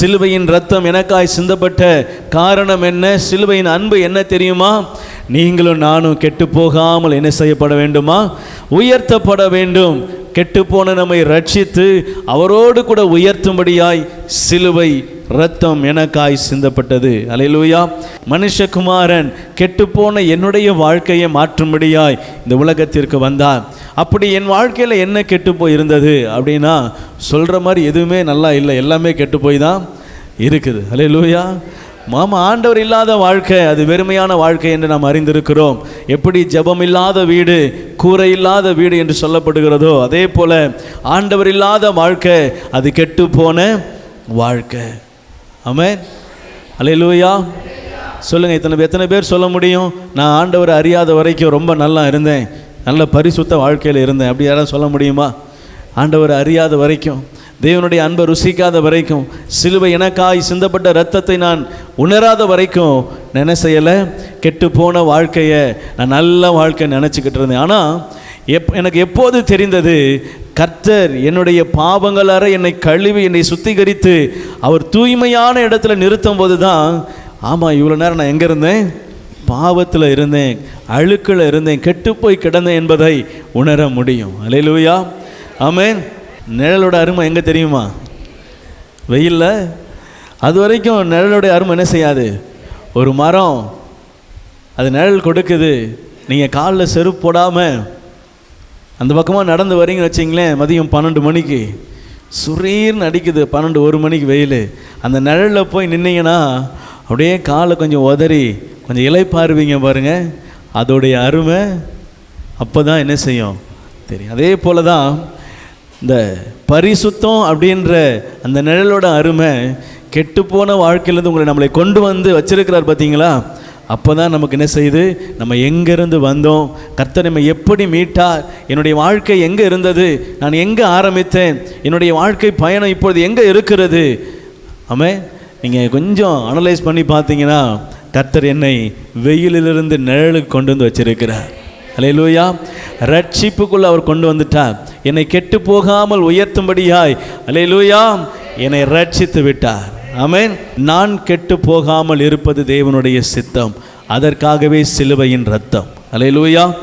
சிலுவையின் ரத்தம் எனக்காய் சிந்தப்பட்ட காரணம் என்ன? சிலுவையின் அன்பு என்ன தெரியுமா? நீங்களும் நானும் கெட்டு போகாமல் என்ன செய்யப்பட வேண்டுமா? உயர்த்தப்பட வேண்டும். கெட்டுப்போன நம்மை ரட்சித்து அவரோடு கூட உயர்த்தும்படியாய் சிலுவை ரத்தம் எனக்காய் சிந்தப்பட்டது. அலையிலூயா. மனுஷகுமாரன் கெட்டுப்போன என்னுடைய வாழ்க்கையை மாற்றும்படியாய் இந்த உலகத்திற்கு வந்தார். அப்படி என் வாழ்க்கையில் என்ன கெட்டு போய் இருந்தது அப்படின்னா சொல்கிற மாதிரி எதுவுமே நல்லா இல்லை. எல்லாமே கெட்டு போய் தான் இருக்குது. அலையிலூயா மாமா ஆண்டவர் இல்லாத வாழ்க்கை அது வெறுமையான வாழ்க்கை என்று நாம் அறிந்திருக்கிறோம். எப்படி ஜபம் இல்லாத வீடு கூரை இல்லாத வீடு என்று சொல்லப்படுகிறதோ அதே போல ஆண்டவர் இல்லாத வாழ்க்கை அது கெட்டு போன வாழ்க்கை. அலே லூயா சொல்லுங்கள் இத்தனை எத்தனை பேர் சொல்ல முடியும்? நான் ஆண்டவரை அறியாத வரைக்கும் ரொம்ப நல்லா இருந்தேன். நல்ல பரிசுத்த வாழ்க்கையில் இருந்தேன். அப்படி யாராவது சொல்ல முடியுமா? ஆண்டவர் அறியாத வரைக்கும் தேவனுடைய அன்பை ருசிக்காத வரைக்கும் சிலுவை எனக்காய் சிந்தப்பட்ட ரத்தத்தை நான் உணராத வரைக்கும் நான் செய்யலை? கெட்டு போன வாழ்க்கையை நான் நல்ல வாழ்க்கை நினச்சிக்கிட்டு இருந்தேன். ஆனால் எப் எனக்கு எப்போது தெரிந்தது கர்த்தர் என்னுடைய பாவங்கள் அற என்னை கழுவி என்னை சுத்திகரித்து அவர் தூய்மையான இடத்துல நிறுத்தும் போது தான் ஆமாம் இவ்வளோ நேரம் நான் எங்கே இருந்தேன்? பாவத்தில் இருந்தேன் அழுக்கில் இருந்தேன் கெட்டுப்போய் கிடந்தேன் என்பதை உணர முடியும். அலையிலுயா ஆமேன் நிழலோட அருமை எங்கே தெரியுமா? வெயிலில்? அது வரைக்கும் நிழலுடைய அருமை என்ன செய்யாது? ஒரு மரம் அது நிழல் கொடுக்குது. நீங்கள் காலில் செருப்பு போடாமல் அந்த பக்கமாக நடந்து வரீங்கன்னு வச்சிங்களேன் மதியம் பன்னெண்டு மணிக்கு. சுரீர்னு அடிக்குது பன்னெண்டு ஒரு மணிக்கு வெயில். அந்த நிழலில் போய் நின்னீங்கன்னா அப்படியே காலை கொஞ்சம் உதறி கொஞ்சம் இலைப்பாருவீங்க பாருங்கள் அதோடைய அருமை அப்போ தான் என்ன செய்யும்? தெரியும். அதே போல தான் இந்த பரிசுத்தம் அப்படின்ற அந்த நிழலோட அருமை கெட்டுப்போன வாழ்க்கையிலேருந்து உங்களை நம்மளை கொண்டு வந்து வச்சிருக்கிறார் பார்த்தீங்களா? அப்போ தான் நமக்கு என்ன செய்யுது? நம்ம எங்கேருந்து வந்தோம்? கர்த்தர் நம்ம எப்படி மீட்டார்? என்னுடைய வாழ்க்கை எங்கே இருந்தது? நான் எங்கே ஆரம்பித்தேன்? என்னுடைய வாழ்க்கை பயணம் இப்பொழுது எங்கே இருக்கிறது? ஆமே நீங்கள் கொஞ்சம் அனலைஸ் பண்ணி பார்த்தீங்கன்னா கர்த்தர் என்னை வெயிலிலிருந்து நிழலுக்கு கொண்டு வந்து வச்சிருக்கிறார். அலையலூயா ரட்சிப்புக்குள் அவர் கொண்டு வந்துட்டார். என்னை கெட்டு போகாமல் உயர்த்தும்படியாய். அலையலூயா என்னை ரட்சித்து விட்டார். ஆமேன் நான் கெட்டு போகாமல் இருப்பது தேவனுடைய சித்தம். அதற்காகவே சிலுவையின் ரத்தம். அலையலூயா